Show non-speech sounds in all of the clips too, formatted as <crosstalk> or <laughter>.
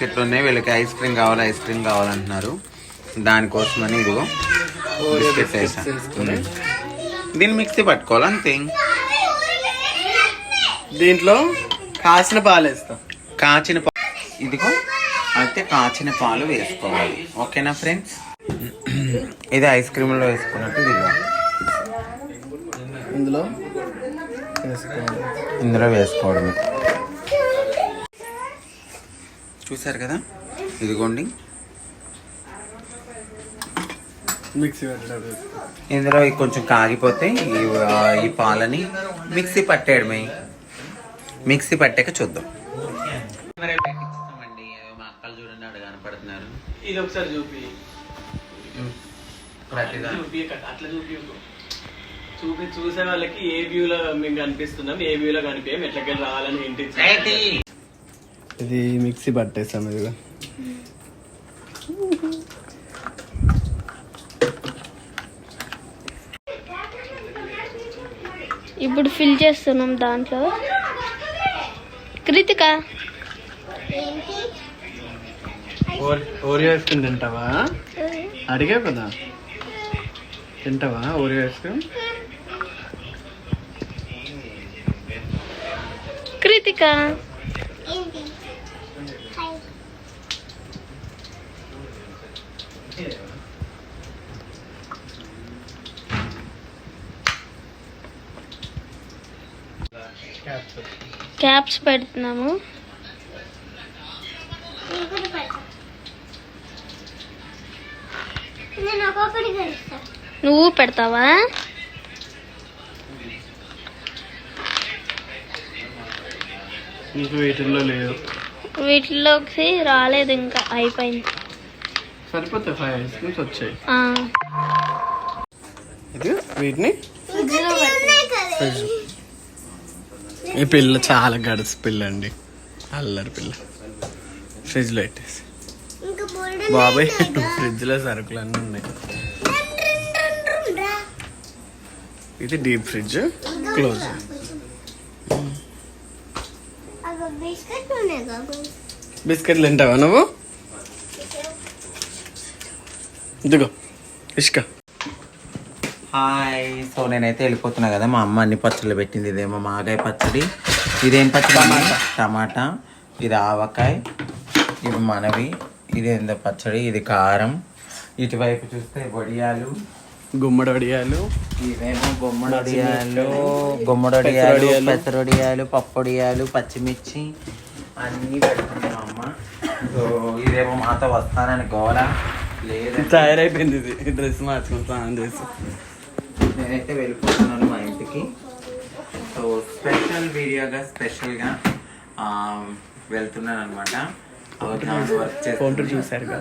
బిస్కెట్లు ఉన్నాయి. వీళ్ళకి ఐస్ క్రీమ్ కావాలి ఐస్ క్రీమ్ కావాలంటున్నారు. దానికోసమని ఇదిగో బిస్కెట్ దీన్ని మిక్సీ పట్టుకోవాలి అంతే. దీంట్లో కాసిన పాలు వేస్తాం. కాచిన పా ఇదిగో అయితే కాచిన పాలు వేసుకోవాలి. ఓకేనా ఫ్రెండ్స్? ఇది ఐస్ క్రీమ్లో వేసుకున్నట్టు ఇదిగో. ఇందులో వేసుకోవాలి. ఇందులో వేసుకోవడమే. చూసారు కదా? ఇదిగోండి. మిక్సీ. ఇందులో కొంచెం కాగిపోతే ఈ పాలని మిక్సీ పట్టేయడమే. మిక్సీ పట్టాక చూద్దాం. మా అక్కలు చూడండి అక్కడ కనపడుతున్నారు. ఇది ఒకసారి చూపి. చూపి అట్లా చూపి చూపి చూసే వాళ్ళకి ఏ వ్యూలో మేము కనిపిస్తున్నాం ఏ వ్యూలో కనిపించాం ఎట్లకెళ్ళి రావాలని ఇంటి ఇది మిక్సీ పట్టేస్తాం ఇది ఇప్పుడు ఫిల్ చేస్తున్నాం దాంట్లో. కృతిక. ఓరియో ఐస్ క్రీమ్ తింటావా? అడిగా కదా. తింటావా Oreo ice cream? Kritika. Caps పెడుతున్నాము. నువ్వు పెడతావా? వీటిల్లో లేదు. వీటిలోకి రాలేదు ఇంకా అయిపోయింది. సరిపోతాయి ఫైవ్ ఐస్ క్రీమ్స్ వచ్చాయి. ఆ, ఇది వీటిని ఫ్రిడ్జ్లో. ఫ్రిడ్జ్ ఈ పిల్ల చాలా గడుసు పిల్ల అండి. అల్లరి పిల్ల. ఫ్రిడ్జ్లో పెట్టేసి. బాబాయ్ ఫ్రిడ్జ్లో <laughs> సరుకులు అన్నీ ఉన్నాయి. ఇది డీప్ ఫ్రిడ్జ్ క్లోజ్ బిస్కెట్లు తింటావా నువ్వు? ఇదిగో ఇష్క. హాయ్. సో నేనైతే వెళ్ళిపోతున్నా కదా మా అమ్మ అన్ని పచ్చళ్ళు పెట్టింది. ఇదేమో మాగాయ పచ్చడి ఇదేం పచ్చడి టమాటా. టమాటా. ఇది ఆవకాయ ఇది మనవి ఇది ఎంత పచ్చడి ఇది కారం. ఇటువైపు చూస్తే వడియాలు. గుమ్మడి వడియాలు ఇవేమో గుమ్మడొడియాలు గుమ్మడొడియాలు పెసరొడియాలు. పప్పొడియాలు పచ్చిమిర్చి అన్నీ పెడుతుంది మా అమ్మ. సో ఇదేమో మాతో వస్తానని గోల. లేదంటే తయారైపోయింది ఇది. డ్రెస్ మార్చుకుని స్నానం చేసి నేనైతే వెళ్ళిపోతున్నాను మా ఇంటికి. సో స్పెషల్ వీడియోగా స్పెషల్గా వెళ్తున్నాను అనమాట ఫోన్ టు చేసి చూసారుగా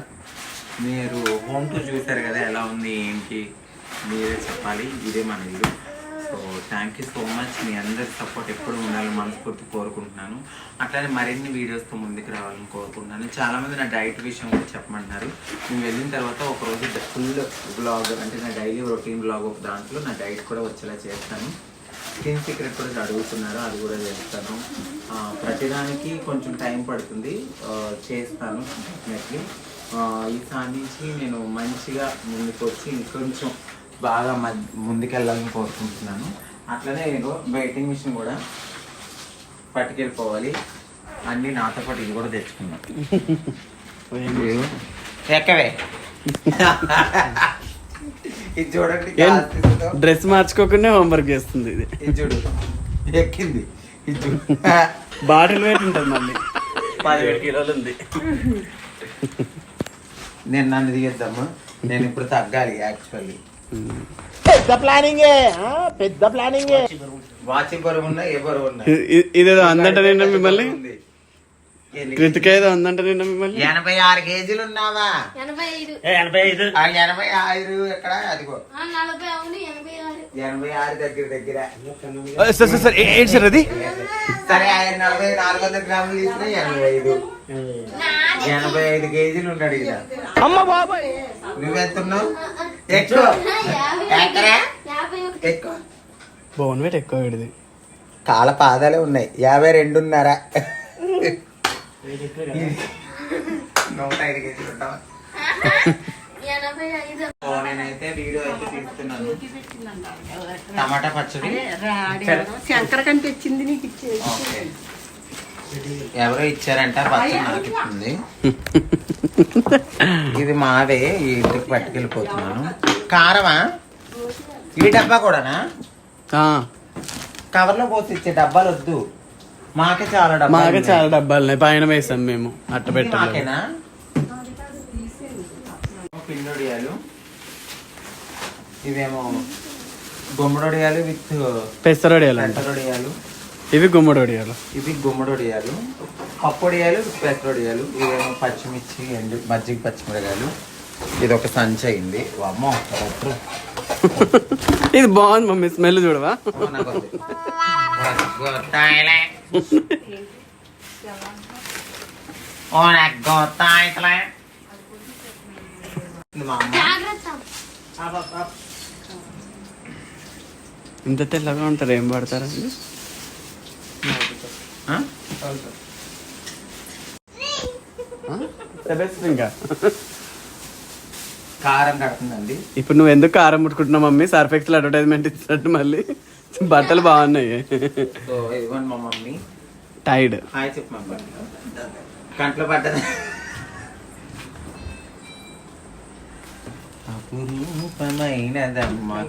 మీరు హోమ్ టూర్ చూసారు కదా ఎలా ఉంది ఏంటి? మీరే చెప్పాలి. ఇదే మన ఇల్లు. So thank you so much మీ అందరి సపోర్ట్ ఎప్పుడు ఉండాలని మనస్ఫూర్తి కోరుకుంటున్నాను. అట్లానే మరిన్ని వీడియోస్తో ముందుకు రావాలని కోరుకుంటున్నాను. చాలామంది నా డైట్ విషయం కూడా చెప్పమంటున్నారు. నేను వెళ్ళిన తర్వాత ఒక రోజు ఫుల్ బ్లాగ్ అంటే నా డైలీ రొటీన్ బ్లాగ్ ఒక దాంట్లో నా డైట్ కూడా వచ్చేలా చేస్తాను. స్కిన్ సీక్రెట్ కూడా అడుగుతున్నారు అది కూడా చేస్తాను. ప్రతిదానికి కొంచెం టైం పడుతుంది. చేస్తాను డెఫినెట్లీ ఈసారి నుంచి నేను మంచిగా ముందుకు వచ్చి ఇంకొంచెం బాగా మ- ముందుకెళ్ళాలని కోరుకుంటున్నాను. అట్లనే నేను వెయిటింగ్ మిషన్ కూడా పట్టుకెళ్ళిపోవాలి. అన్నీ నాతో పాటు ఇది కూడా తెచ్చుకున్నాను. ఎక్కవే? ఇది చూడండి డ్రెస్ మార్చుకోకుండా హోంవర్క్ చేస్తుంది ఇది. ఇది చూడు. ఎక్కింది. ఇది చూడు. బాటిల్ వెయిట్ ఉంటుంది మళ్ళీ. పదిహేడు కిలోలు ఉంది. నేను నన్ను దిగేద్దాము నేను ఇప్పుడు తగ్గాలి యాక్చువల్లీ వాచి బరువు ఉన్నా ఏ బరువు ఉన్నా. ఇదేదో అందంట నిన్న మిమ్మల్ని? ఉంది. ఎన్ని- కృతిక ఏదో అందంట నిన్న మిమ్మల్ని. ఎనభై ఆరు కేజీలు ఉన్నావా? ఎనభై ఐదు. ఆ ఎనభై ఆరు ఎక్కడ? అదిగో. ఎనభై ఆరు. దగ్గర దగ్గర. సార్ సార్ సార్ ఏంటి సార్ అది? సరే ఆయన నలభై నాలుగు వందల గ్రాములు తీసుకున్నా ఎనభై ఐదు. ఎనభై ఐదు కేజీలు ఉన్నాడు ఇక అమ్మ బాబాయ్. నువ్వెంతున్నావు ఎక్కువ. ఎక్కరా ఎక్కువ. బోన్ వెయిట్ ఎక్కువ కాళ్ళ పాదాలే ఉన్నాయి. యాభై రెండున్నర. నూట ఐదు కేజీలు ఉంటావా ఎనభై ఐదు సో నేనైతే వీడియో అయితే తీస్తున్నాను టమాటా పచ్చడి శంకర్ కంటే తెచ్చింది నీకు ఇచ్చేది ఎవరో ఇచ్చారంట పచ్చడి నాకు ఇచ్చింది ఇది మాదే ఈ ఇంటికి పట్టుకెళ్ళిపోతున్నాను కారమా ఈ డబ్బా కూడానా కవర్లో పోసి ఇచ్చే డబ్బాలు వద్దు మాకే చాలా డబ్బాలు మాకే. చాలా డబ్బాలు ఉన్నాయి. పైన వేసాం మేము అట్ట మాకేనా? పిండొడియాలు. ఇవేమో గుమ్మడొడియాలు విత్ పెసరొడియాలు అంట. పెసరొడియాలు. ఇవి గుమ్మడి వడియాలు ఇవి గుమ్మడొడియాలు. పప్పొడియాలు పెసరొడియాలు. ఇవేమో పచ్చిమిర్చి ఎండు మజ్జిగ పచ్చిమిరకాయలు. ఇది ఒక సంచి అయింది. అమ్మో. <laughs> ఇది బాగుంది మమ్మీ. స్మెల్ చూడవా? ఇంత తెల్లగా ఉంటారు ఏం పడతారండి ఇంకా? కారం కడుతుందండి. ఇప్పుడు నువ్వు ఎందుకు కారం ముట్టుకుంటున్నావు మమ్మీ? సర్ఫెక్స్ అడ్వర్టైజ్మెంట్ ఇచ్చినట్టు మళ్ళీ. బట్టలు బాగున్నాయి. సో మా మమ్మీ. టైడ్ హాయ్ చెప్పు మా. కంట్లో పడ్డది. అపురూపమైనదమ్మ.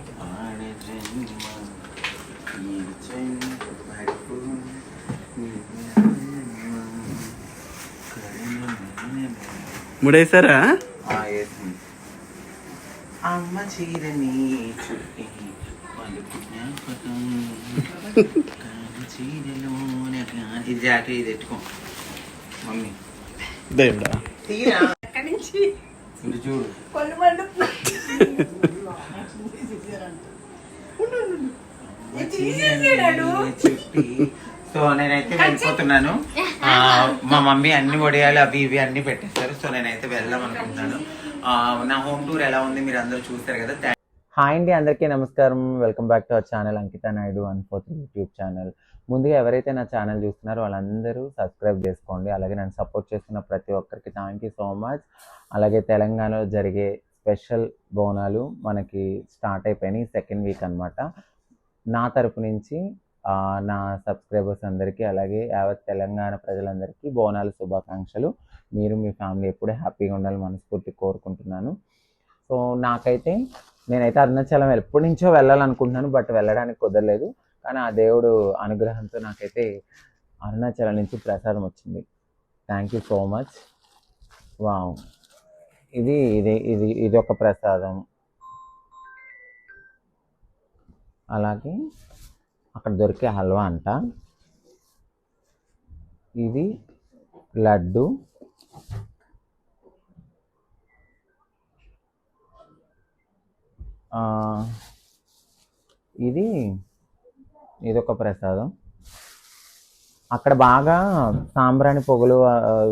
అమ్మ చీరని చుట్టి దేవుడా చూడు సో నేనైతే వెళ్ళిపోతున్నాను మా మమ్మీ అన్ని వడియాలు అవి ఇవి అన్ని పెట్టేస్తారు. సో నేనైతే వెళ్దాం అనుకుంటున్నాను. నా హోమ్ టూర్ ఎలా ఉంది మీరు అందరూ చూస్తారు కదా? హాయ్ అండి అందరికీ నమస్కారం. Welcome back to our channel Ankita Naidu one four YouTube channel. ముందుగా ఎవరైతే నా ఛానల్ చూస్తున్నారో వాళ్ళందరూ సబ్స్క్రైబ్ చేసుకోండి. అలాగే నన్ను సపోర్ట్ చేస్తున్న ప్రతి ఒక్కరికి థ్యాంక్ యూ సో మచ్ అలాగే తెలంగాణలో జరిగే స్పెషల్ బోనాలు మనకి స్టార్ట్ అయిపోయినాయి సెకండ్ వీక్ అన్నమాట. నా తరపు నుంచి నా సబ్స్క్రైబర్స్ అందరికీ అలాగే యావత్ తెలంగాణ ప్రజలందరికీ బోనాల శుభాకాంక్షలు. మీరు మీ ఫ్యామిలీ ఎప్పుడూ హ్యాపీగా ఉండాలని మనస్ఫూర్తి కోరుకుంటున్నాను. సో నాకైతే నేనైతే అరుణాచలం ఎప్పటి నుంచో వెళ్ళాలనుకుంటున్నాను బట్ వెళ్ళడానికి కుదరలేదు. కానీ ఆ దేవుడు అనుగ్రహంతో నాకైతే అరుణాచలం నుంచి ప్రసాదం వచ్చింది. Thank you so much wow ఇది ఇది ఇది ఇది ఒక ప్రసాదం. అలాగే అక్కడ దొరికే హల్వా అంట. ఇది లడ్డు. ఇది ఇదొక ప్రసాదం. అక్కడ బాగా సాంబ్రాణి పొగలు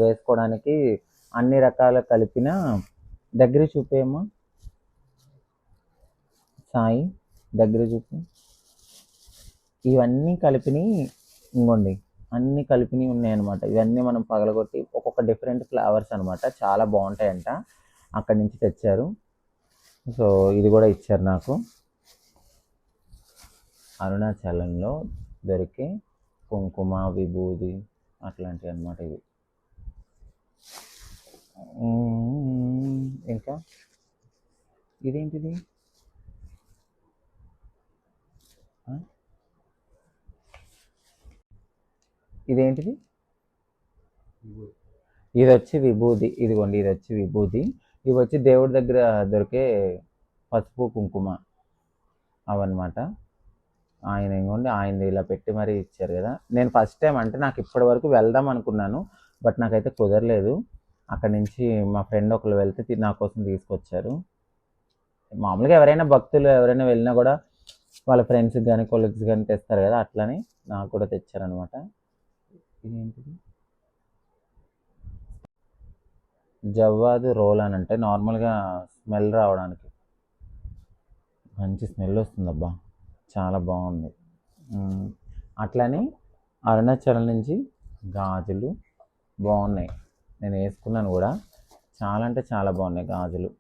వేసుకోవడానికి అన్ని రకాల కలిపిన దగ్గర చూపేమో సాయి దగ్గర చూపు. ఇవన్నీ కలిపిని ఇంకోండి అన్ని కలిపిని ఉన్నాయన్నమాట. ఇవన్నీ మనం పగలగొట్టి ఒక్కొక్క డిఫరెంట్ ఫ్లేవర్స్ అనమాట చాలా బాగుంటాయంట. అక్కడి నుంచి తెచ్చారు. సో ఇది కూడా ఇచ్చారు నాకు. అరుణాచలంలో దొరికే కుంకుమ విభూది అట్లాంటివి అన్నమాట ఇవి. ఇంకా? ఇదేంటిది? ఇదేంటిది? ఇది వచ్చి విభూది. ఇదిగోండి ఇది వచ్చి విభూది. ఇవి వచ్చి దేవుడి దగ్గర దొరికే పసుపు కుంకుమ అవన్నమాట. ఆయన ఇంకోండి ఆయన ఇలా పెట్టి మరీ ఇచ్చారు కదా. నేను ఫస్ట్ టైం అంటే నాకు ఇప్పటి వరకు వెళ్దాం అనుకున్నాను బట్ నాకైతే కుదరలేదు. అక్కడి నుంచి మా ఫ్రెండ్ ఒకరు వెళ్తే నా కోసం తీసుకొచ్చారు. మామూలుగా ఎవరైనా భక్తులు ఎవరైనా వెళ్ళినా కూడా వాళ్ళ ఫ్రెండ్స్కి కానీ కొలీగ్స్ కానీ తెస్తారు కదా అట్లని నాకు కూడా తెచ్చారనమాట ఇదేంటిది? జవ్వాదు రోల్ అని అంటే నార్మల్గా స్మెల్ రావడానికి. మంచి స్మెల్ వస్తుందబ్బా. చాలా బాగుంది. అట్లనే అట్లానే అరుణాచలం నుంచి గాజులు బాగున్నాయి. నేను వేసుకున్నాను కూడా. చాలా అంటే చాలా బాగున్నాయి గాజులు.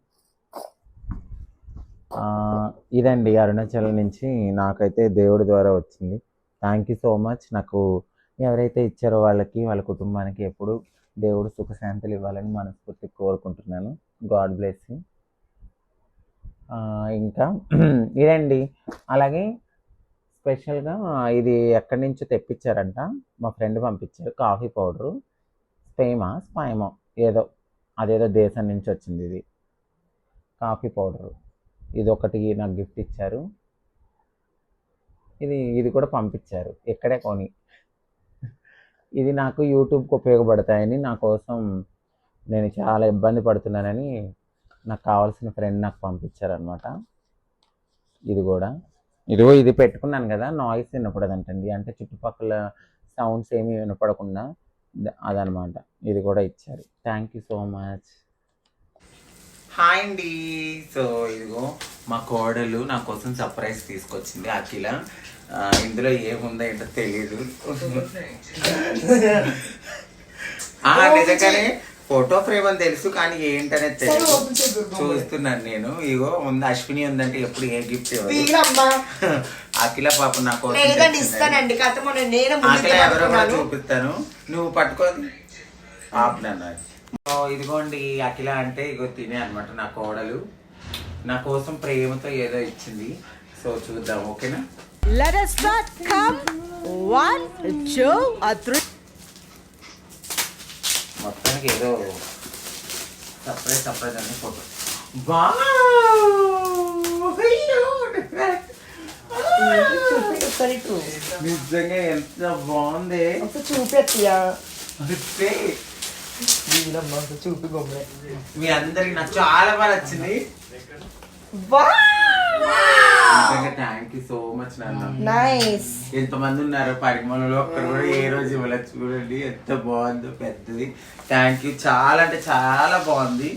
ఇదండి అరుణాచలం నుంచి నాకైతే దేవుడి ద్వారా వచ్చింది. థ్యాంక్ యూ సో మచ్ నాకు ఎవరైతే ఇచ్చారో వాళ్ళకి వాళ్ళ కుటుంబానికి ఎప్పుడు దేవుడు సుఖశాంతులు ఇవ్వాలని మనస్ఫూర్తి కోరుకుంటున్నాను. గాడ్ బ్లెస్ ఇంకా <clears throat> ఇదండి. అలాగే స్పెషల్గా ఇది ఎక్కడి నుంచో తెప్పించారంట. మా ఫ్రెండ్ పంపించారు. కాఫీ పౌడరు స్పేమా స్పైమో. ఏదో అదేదో దేశం నుంచి వచ్చింది ఇది. కాఫీ పౌడరు ఇది ఒకటి నాకు గిఫ్ట్ ఇచ్చారు. ఇది ఇది కూడా పంపించారు. ఇక్కడే కొని. ఇది నాకు యూట్యూబ్కి ఉపయోగపడతాయని నా కోసం నేను చాలా ఇబ్బంది పడుతున్నానని నాకు కావాల్సిన ఫ్రెండ్ నాకు పంపించారనమాట ఇది కూడా. ఇదిగో ఇది పెట్టుకున్నాను కదా నాయిస్ వినపడదంటండి. అంటే చుట్టుపక్కల సౌండ్స్ ఏమీ వినపడకుండా అదనమాట ఇది కూడా ఇచ్చారు. Thank you so much. Hi అండి. సో ఇదిగో మా కోడలు నా కోసం సర్ప్రైజ్ తీసుకొచ్చింది అఖిల. ఇందులో ఏముందో ఏంటో తెలియదు నిజంగానే ఫోటో ఫ్రేమ్ అని తెలుసు కానీ ఏంటనేది తెలియదు చూస్తున్నాను నేను. ఇగో ఉంది అశ్విని ఉందంటే ఎప్పుడు ఏ గిఫ్ట్ అఖిల పాప నా కోసం లేదండి తెచ్చిందండి. ఇస్తానండి. కథ మొన్న నేను అఖిల ఎవరో కూడా చూపిస్తాను. నువ్వు పట్టుకోని ఆపినన్నారు సో ఇదిగోండి అఖిల అంటే ఇగో తినే అనమాట నా కోడలు. నా కోసం ప్రేమతో ఏదో ఇచ్చింది. సో చూద్దాం ఓకేనా? Let us start. Come. One, two, or three. మొత్తానికి ఏదో సర్ప్రైజ్ సర్ప్రైజ్ అని ఫోటో. నిజంగా ఎంత బాగుంది. ఒకసారి చూపి గొమ్మే మీ అందరికి నాకు చాలా బాగా నచ్చింది. థ్యాంక్ యూ సో మచ్ నాన్న. నైస్ ఎంతమంది ఉన్నారు? పరిమళలో ఒక్కరు కూడా ఏ రోజు ఇవ్వలేదు చూడండి. ఎంత బాగుందో పెద్దది. థ్యాంక్ యూ చాలా అంటే చాలా బాగుంది.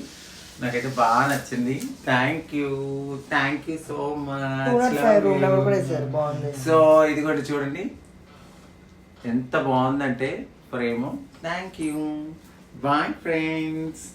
నాకైతే బాగా నచ్చింది. Thank you thank you so much so ఇది కూడా చూడండి. ఎంత బాగుందంటే ప్రేమ థ్యాంక్ యూ బాయ్ ఫ్రెండ్స్